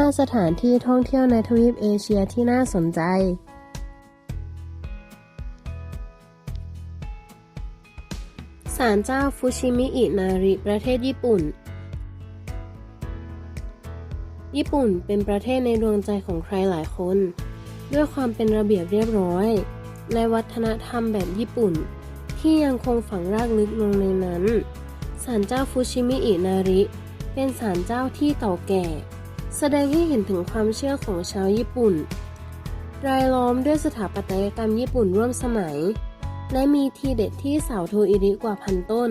5 สถานที่ท่องเที่ยวในทวีปเอเชียที่น่าสนใจ ศาลเจ้าฟุชิมิอินาริ ประเทศญี่ปุ่น ญี่ปุ่นเป็นประเทศในดวงใจของใครหลายคน ด้วยความเป็นระเบียบเรียบร้อยในวัฒนธรรมแบบญี่ปุ่น ที่ยังคงฝังรากลึกลงในนั้น ศาลเจ้าฟุชิมิอินาริ เป็นศาลเจ้าที่เก่าแก่ แสดงให้เห็นถึงความเชื่อของชาวญี่ปุ่น รายล้อมด้วยสถาปัตยกรรมญี่ปุ่นร่วมสมัย และมีทีเด็ดที่เสาโทอิริกว่าพันต้น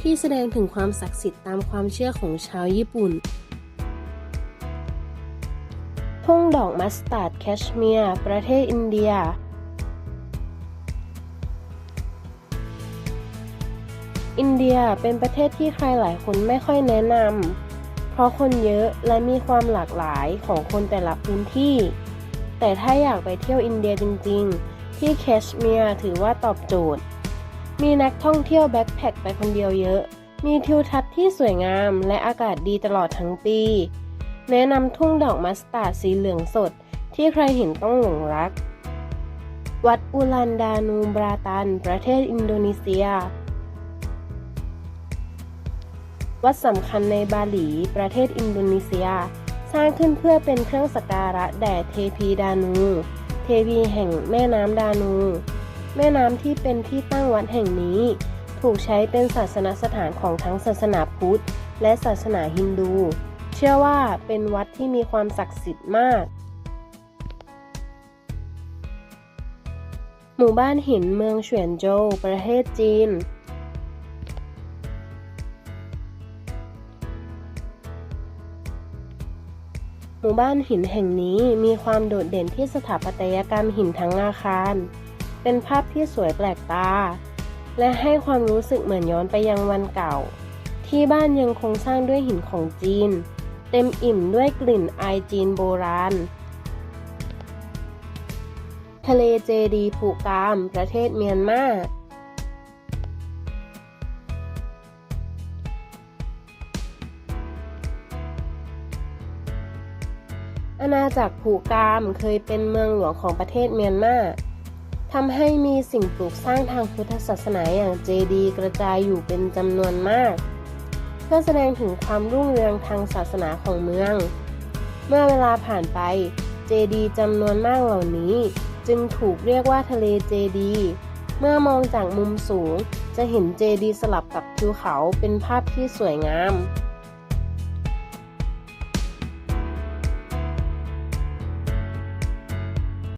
ที่แสดงถึงความศักดิ์สิทธิ์ตามความเชื่อของชาวญี่ปุ่นทุ่งดอกมัสตาร์ดแคชเมียร์ประเทศอินเดียอินเดียเป็นประเทศที่ใครหลายคนไม่ค่อยแนะนำ เพราะคนเยอะและมีความหลากหลายของคนแต่ละพื้นที่ แต่ถ้าอยากไปเที่ยวอินเดียจริงๆ ที่แคชเมียร์ถือว่าตอบโจทย์ มีนักท่องเที่ยวแบ็คแพคไปคนเดียวเยอะ มีทิวทัศน์ที่สวยงามและอากาศดีตลอดทั้งปี แนะนำทุ่งดอกมัสตาร์ดสีเหลืองสดที่ใครเห็นต้องหลงรัก วัดอุลันดานูบราตัน ประเทศอินโดนีเซีย วัดสำคัญในบาหลี ประเทศอินโดนีเซีย สร้างขึ้นเพื่อเป็นเครื่องสักการะแด่เทพีดานู เทพีแห่งแม่น้ำดานู แม่น้ำที่เป็นที่ตั้งวัดแห่งนี้ ถูกใช้เป็นศาสนสถานของทั้งศาสนาพุทธ และศาสนาฮินดู เชื่อว่าเป็นวัดที่มีความศักดิ์สิทธิ์มากหมู่บ้านหินเมืองเฉวียนโจวประเทศจีน หมู่บ้านหินแห่งนี้มีความโดดเด่นที่สถาปัตยกรรมหินทั้งอาคาร เป็นภาพที่สวยแปลกตา และให้ความรู้สึกเหมือนย้อนไปยังวันเก่า ที่บ้านยังคงสร้างด้วยหินของจีน เต็มอิ่มด้วยกลิ่นอายจีนโบราณ ทะเลเจดีภูกาม ประเทศเมียนมา อาณาจักรภูกามเคยเป็นเมืองหลวงของประเทศเมียนมาทำให้มีสิ่งปลูกสร้างทางพุทธศาสนาอย่างเจดีย์กระจายอยู่เป็นจำนวนมาก เพื่อแสดงถึงความรุ่งเรืองทางศาสนาของเมือง เมื่อเวลาผ่านไปเจดีย์จำนวนมากเหล่านี้ จึงถูกเรียกว่าทะเลเจดีย์เมื่อมองจากมุมสูง จะเห็นเจดีย์สลับกับภูเขาเป็นภาพที่สวยงาม